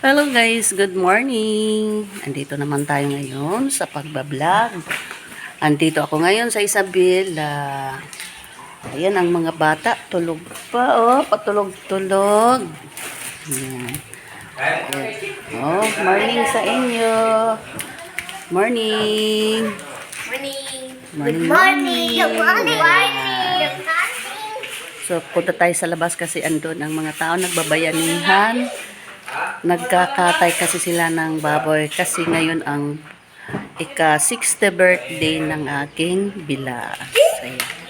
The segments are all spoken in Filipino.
Hello guys, good morning. Andito naman tayo ngayon sa pagbablog. Andito ako ngayon sa Isabela. Ayan ang mga bata, tulog pa oh, patulog-tulog. Oh, morning sa inyo. Morning. Morning. Morning. Morning. Good morning. Ayan. So, punta tayo sa labas kasi andun ang mga tao nagbabayanihan. Nagkakatay kasi sila ng baboy kasi ngayon ang ika 60th birthday ng aking bilas. Ayan.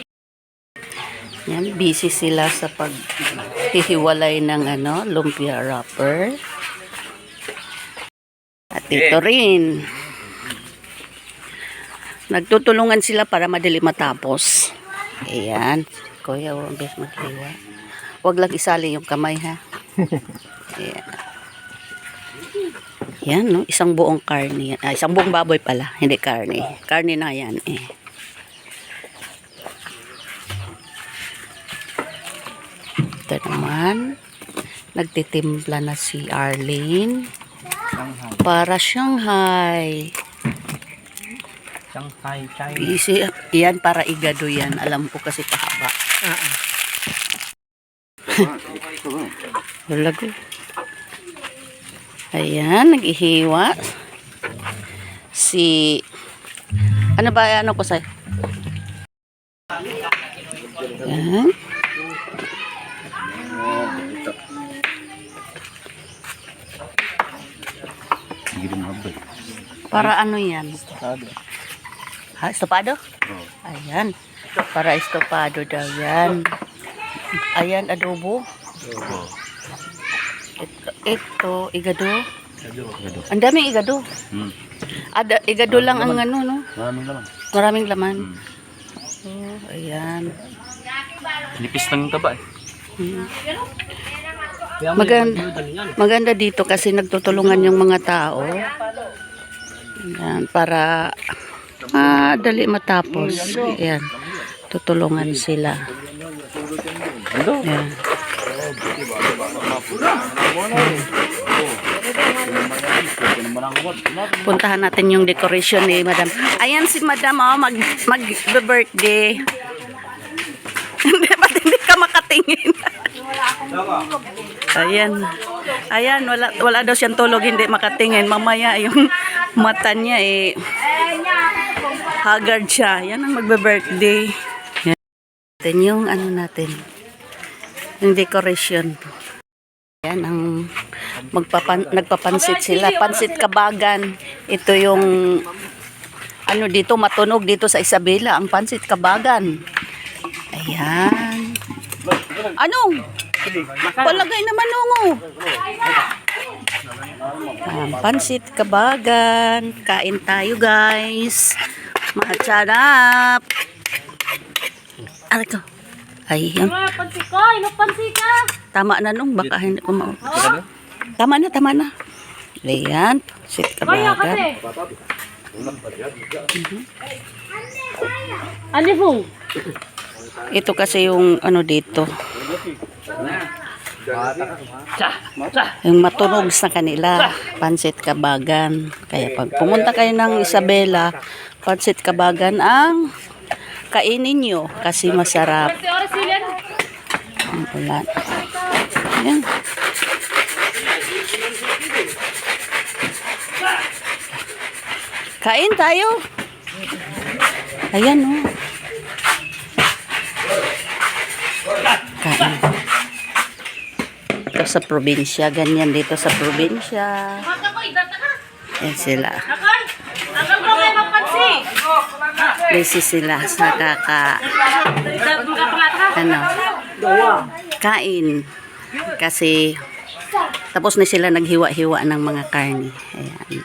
Yan, busy sila sa paghihiwalay ng ano, lumpia wrapper. At ito rin. Nagtutulungan sila para madali matapos. Ayan. Kuya, huwag maghiwa. Huwag lang isali yung kamay ha. Ayan. Yan, no? Isang buong karne. Ah, isang buong baboy pala. Hindi karne. Karne na yan eh. Ito naman. Nagtitimpla na si Arlene. Para Shanghai. Shanghai, China. Isi, yan para igado yan. Alam ko kasi pahaba. Wala ko. Ayan, naghihiwa. Si, ano ba, ano ko sa'yo? Ayan. Para ano yan? Ha, estopado? Ayan. Para estopado daw yan. Ayan, adobo. Ito, ito igado. Ang daming igado. Hmm. Ada, igado lang ang ano, no? Maraming naman. Maraming laman. Oh, ayan. Nipis lang yung taba eh. Maganda, maganda dito kasi nagtutulungan yung mga tao. Ayan, para madali matapos. Ayan, tutulungan sila. Ayan. Puntahan natin yung decoration ni Madam. Ayan si Madam, oh, mag, mag birthday. Hindi, ba't hindi ka makatingin? Ayan. Ayan, wala, wala daw siyang tulog, hindi makatingin. Mamaya yung mata niya eh, haggard siya. Yan ang magbe-birthday. Yan. Natin yung ano natin, yung decoration. Yan ang magpapan, nagpapansit sila. Pansit kabagan. Ito yung ano dito, matunog dito sa Isabela. Ang pansit kabagan. Ayan. Anong? Palagay naman nungo. Ang pansit kabagan. Kain tayo guys. Masarap. Ano to? Ay, yan. Pansi ko. Inupansi ka. Tama na nung. Baka hindi ko ma... Tama na, tama na. Ayan. Kaya kabagan. kasi. Ano po? Ito kasi yung ano dito. Yung matunog sa kanila, pansit kabagan. Kaya pag pumunta kayo ng Isabela, pansit kabagan ang kainin nyo kasi masarap. Ang ulan. Ayan. Kain tayo. Ayan oh. Kain. Ito sa probinsya, ganyan dito sa probinsya. Maka ko, idata ka. Yan sila. Akal. Akal ko kayo magpansi. Busy sila sa kaka, Idata mo ka pangata ka. ano, kain. Kasi, tapos na sila naghiwa-hiwa ng mga karne. Ayan.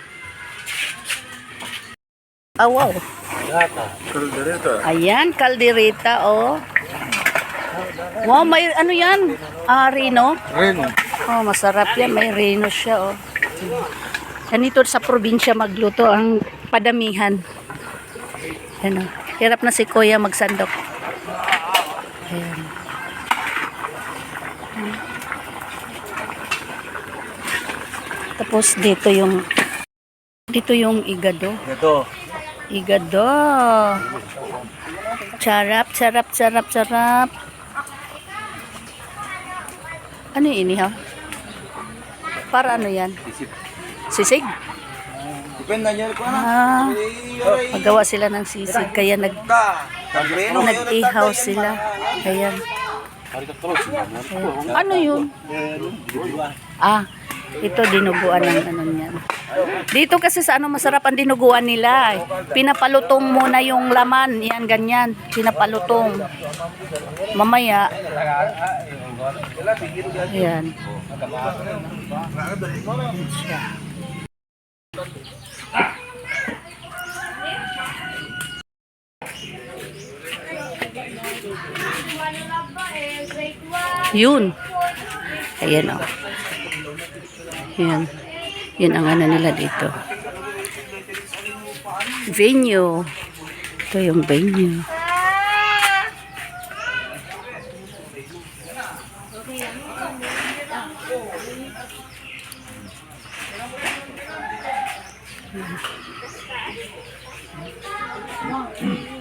Ah, wow. Ayan, kaldereta, oh. Wow, may ano yan? Ah, rino? Reno. Oh, masarap yan. May rino siya, oh. Ganito sa probinsya magluto ang padamihan. Ano, hirap na si Kuya magsandok. Ayan. Tapos dito yung dito yung igado. Ito. Igado. Charap, charap, charap, charap. Ano yun, ha? Para ano yan? Sisig? Na. Ah, magawa sila ng sisig. Kaya nag, Tagreno. nag-ihaw sila. Kaya, ano yun? Ah, ito dinuguan ng ano niyan. Dito kasi sa ano masarap ang dinuguan nila. Pinapalutong muna yung laman. Yan, ganyan. Pinapalutong. Mamaya. Ayan. Ayan Yun. Ayan o. Oh. Ayan. Yun ang ano nila dito. Venue. Ito yung venue. Hmm.